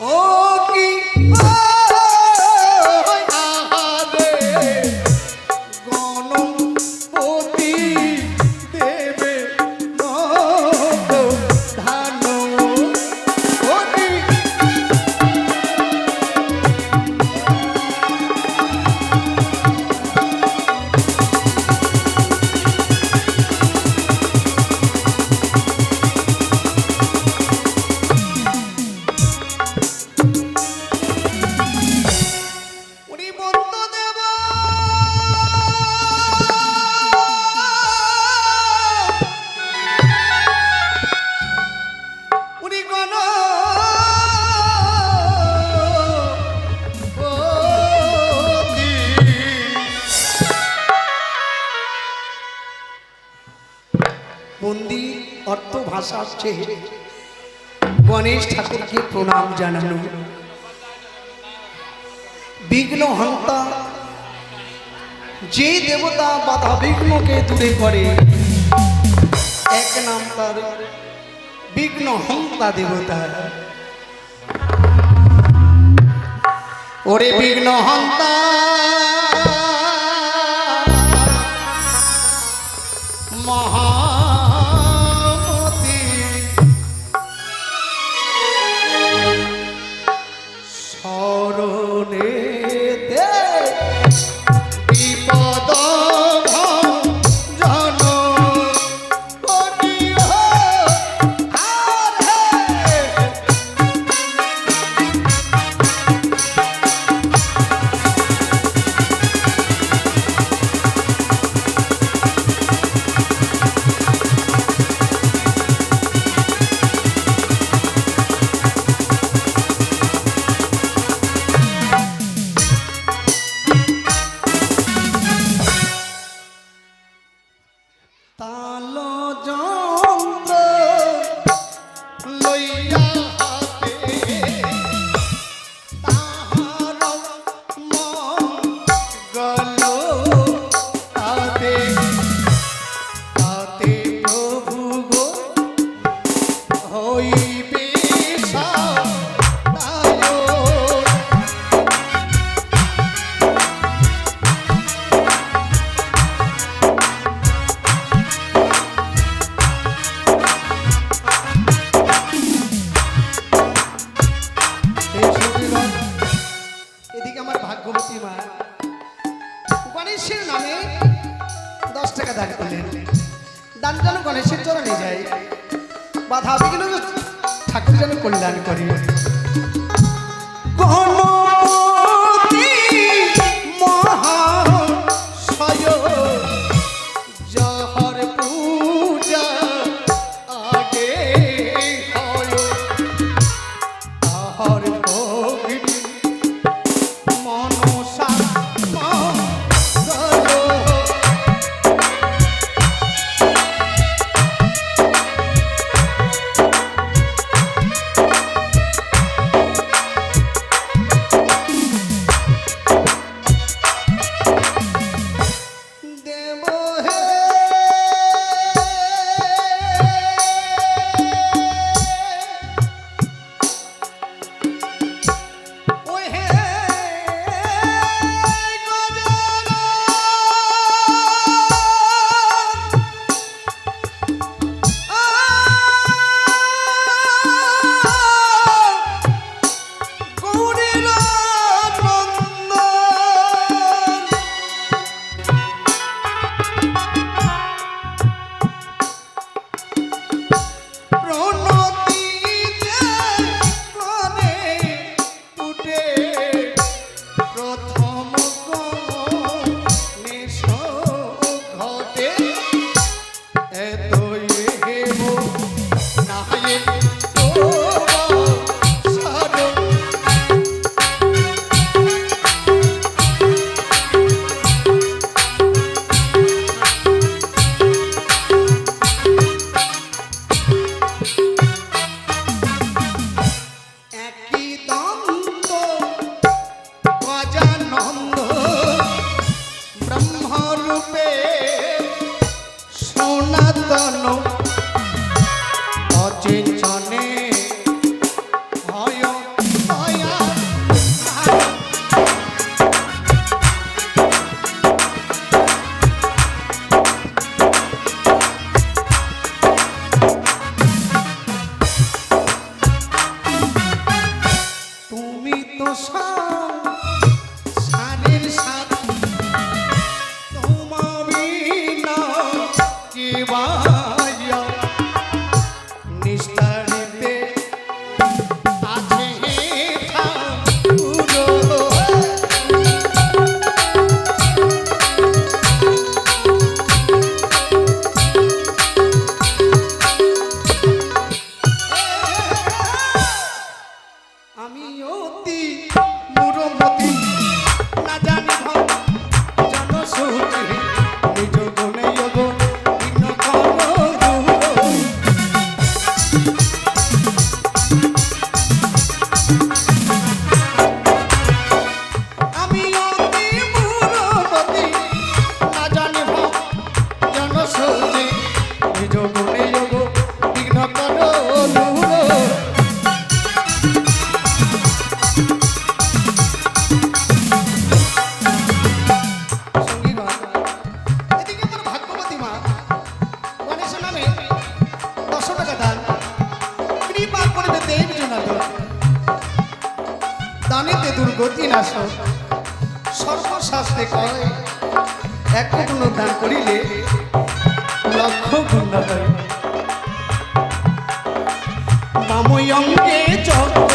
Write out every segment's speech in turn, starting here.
Oh! কত ভাষা আসছে গণেশ ঠাকুরকে প্রণাম জানানো। বিঘ্ন হন্তা, যে দেবতা বাধা বিঘ্নকে দূরে করে, এক নাম তার বিঘ্ন হন্তা দেবতা। ওরে বিঘ্ন হন্তা তনু গতি নাশক সর্বশাস্ত্রে কয় এক গুণ দান করিলে লক্ষ গুণ হয়। মাময়ঙ্গে চক্র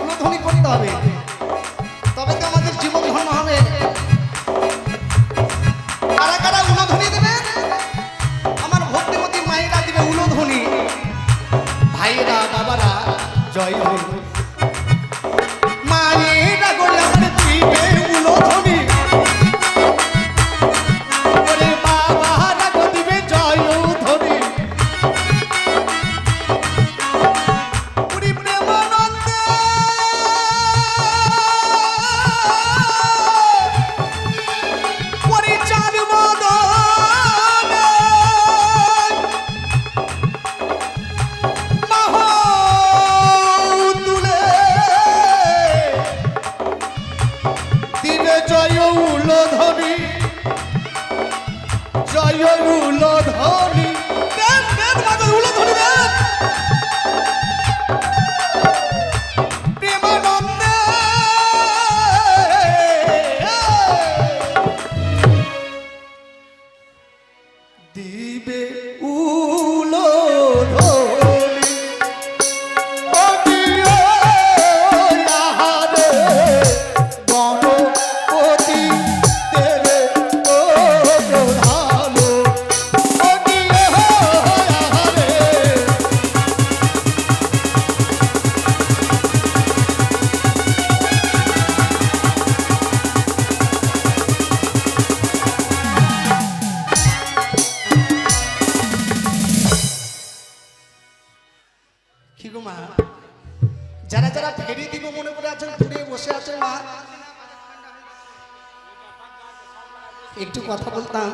উদ্বোধনী করতে হবে। তবে তো আমাদের জীবন ধন্য হবে? কারা কারা উলোধনী দেবে? আমার ভক্তিমতী মায়েরা দেবে উলোধনী ভাইরা, বাবারা, জয় হল জয় উলধনী জয় উলধনী একটু কথা বলতাম।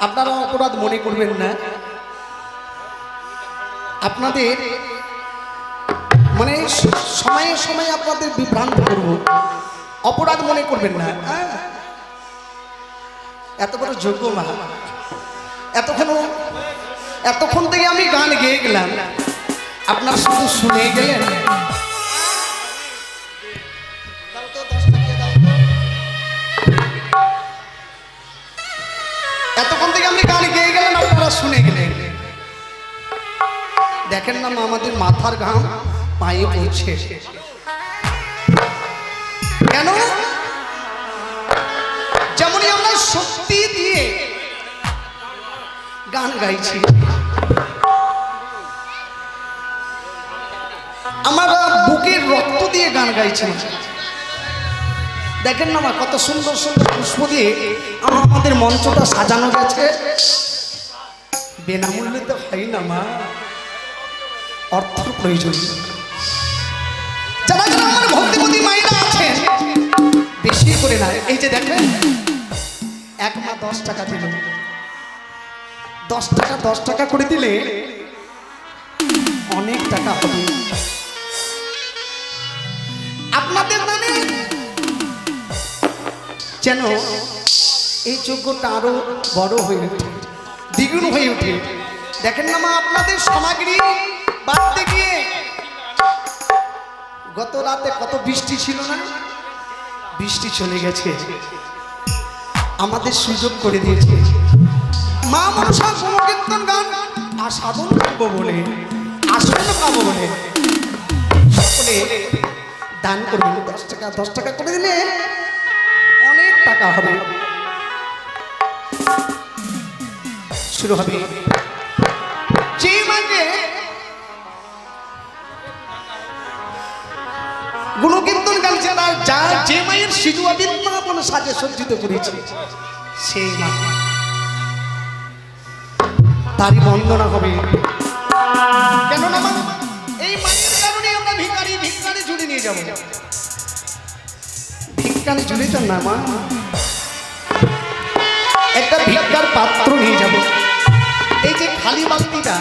আপনারা অপরাধ মনে করবেন না। আপনাদের মানে সময়ে সময়ে আপনাদের বিভ্রান্ত করব। অপরাধ মনে করবেন না। হ্যাঁ? এত বড় যোগ্য মা। এতক্ষণ এতক্ষণ থেকে আমি গান গেয়ে গেলাম। আপনার শুধু শুনে গেলেন। এতক্ষণ থেকে আপনি গান গেয়ে গেলেন আপনারা শুনে গেলেন দেখেন না আমাদের মাথার ঘাম পায়ে পড়ছে। কেন? যেমনই আমরা শক্তি দিয়ে গান গাইছি। আমরা বুকের রক্ত দিয়ে গান গাইছি। দেখেন না কত সুন্দর সুন্দর পুষ্প দিয়ে আমাদের মঞ্চটা সাজানো গেছে। বিনামূল্যে তো হয় না মা, অর্থের প্রয়োজন। যারা যারা আমার ভক্তিমতী মায়েরা আছেন, বেশি করে না। এই যে দেখবেন এক মা দশ টাকা দিল। দশ টাকা দশ টাকা করে দিলে যেন এই যজ্ঞটা আরও বড় হয়ে ওঠে, দ্বিগুণ হয়ে ওঠে। দেখেন না মা, আপনাদের সামগ্রী বাড়তে গিয়ে গত রাতে কত বৃষ্টি ছিল না? বৃষ্টি চলে গেছে। আমাদের সুযোগ করে দিয়েছে। মা মনসা গুণকীর্তন গান আর সাধন করব বলে আসন পাবো বলে। সকলে দান করবেন দশ টাকা দশ টাকা করে দিলে টাকা হবে। শুরু হবে। তারই বন্দনা হবে। কেননা এই মায়ের ভিক্ষারে ঝুড়ি নিয়ে যাব। ঝুড়ি তো না, মা? একটা ভিক্ষার পাত্র নিয়ে যাব। এই যে খালি বালতিটা,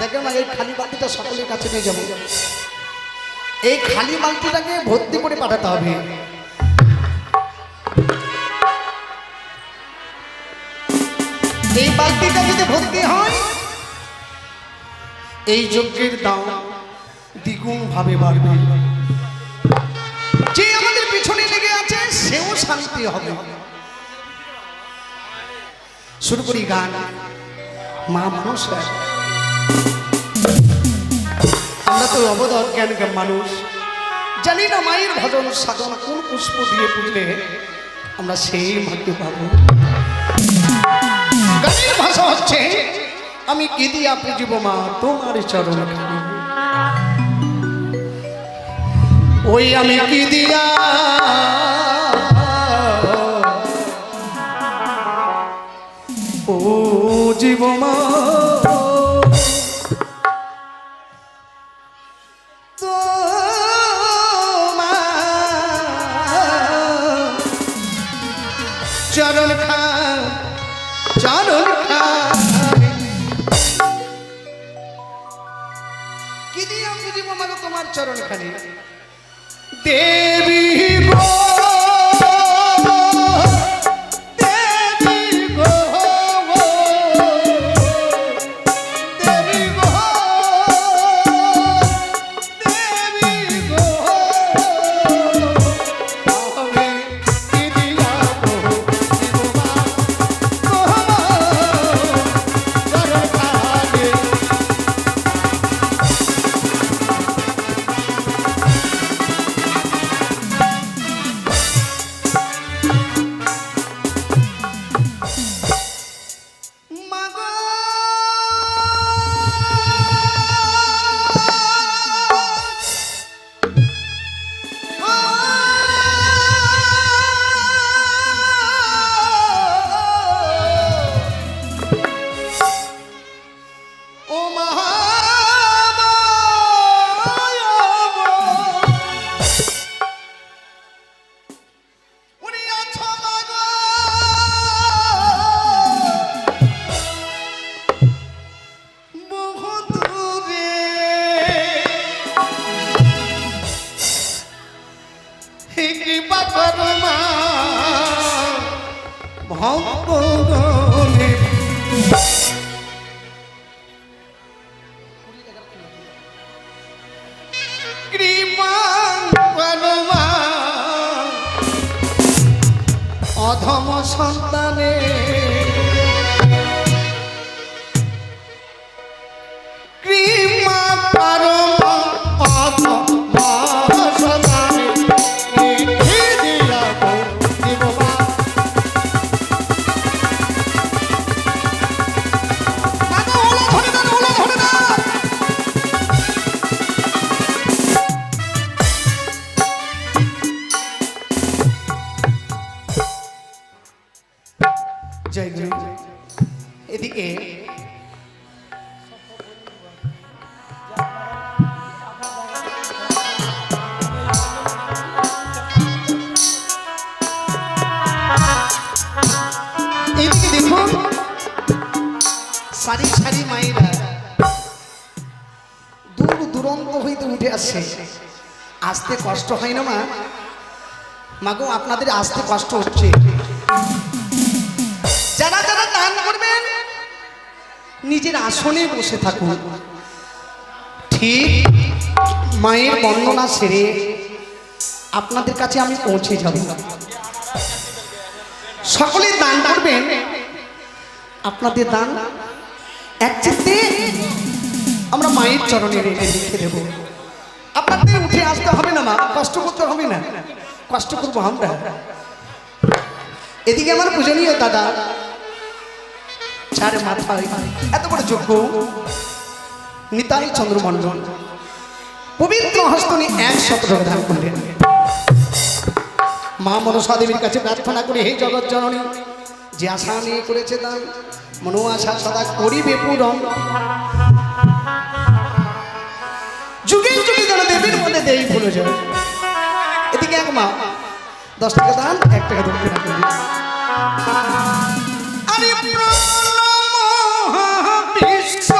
দেখেন না এই খালি বালতিটা সকলের কাছে নিয়ে যাব। এই খালি বালতিটাকে ভর্তি করে পাঠাতে হবে। এই বালতিটা যদি ভর্তি হয়, এই যজ্ঞের দাম দ্বিগুণ ভাবে বাড়বে। শান্তি হবে। শুরু করি গান। মা মানুষ আমরা তো অবদর জ্ঞান মানুষ। জানি না মায়ের ভজন সাধন কোন পুষ্প দিয়ে পুজলে আমরা সেই মাকে পাবো। গানের ভাষা হচ্ছে, আমি কি দিয়া পুজিব মা, তোমার চরণ। ওই আমি কি দিয়া চরণ খা চরণ খা। কি দিয়ে আমি তোমার চরণ খানি দেবী Green মায়েরা দূর দূরন্ত হইতে উঠে আসছে আসতে কষ্ট হয় না মা। মাগো, আপনাদের আসতে কষ্ট হচ্ছে। যারা যারা দান করবেন, নিজের আসনে বসে থাকুন। ঠিক মায়ের বর্ণনা সেরে আপনাদের কাছে আমি পৌঁছে যাব। সকলে দান করবেন। আপনাদের দান এক চিত্তে আমরা মায়ের চরণে রেখে লিখে দেব। আপনাদের উঠে আসতে হবে না মা, কষ্ট করতে হবে না। কষ্ট করব আমরা। এদিকে আমার পূজনীয় দাদা চার মাথায় এত বড় যোগ্য, নিতাই চন্দ্রমণ্ডল পবিত্র হস্ত নিয়ে এক শতক ধান করলেন। মা মনসা দেবীর কাছে প্রার্থনা করে, হে জগৎ জননী যে আশা নিয়ে করেছে তাই মনো আশা সদা করিবে পূরণ। যুগে যুগে যেন দেবীর মধ্যে দেই ভুলে যায় এদিকে এক মা, দশ টাকা দান, এক টাকা দক্ষিণা করবে। আরে বিশ্ব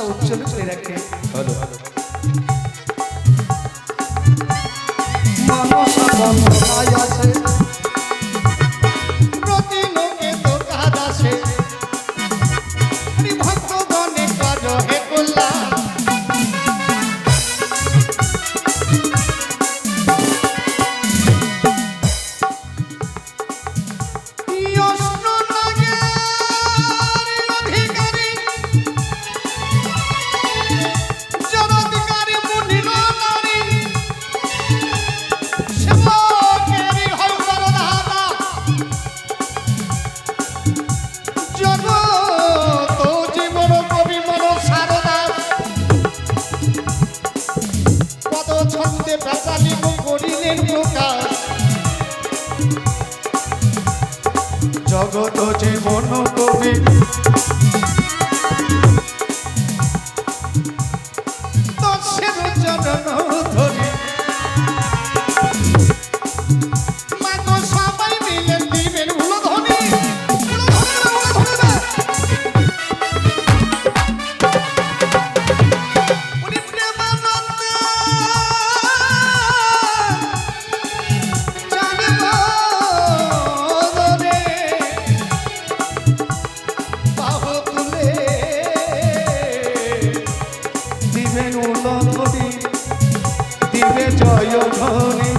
আল্লাহ উজ্জ্বল করে রাখেন হলো মানুষ মধ্যে প্রাসালিক করিলেন প্রকাশ জগত জীবন কবি your pony.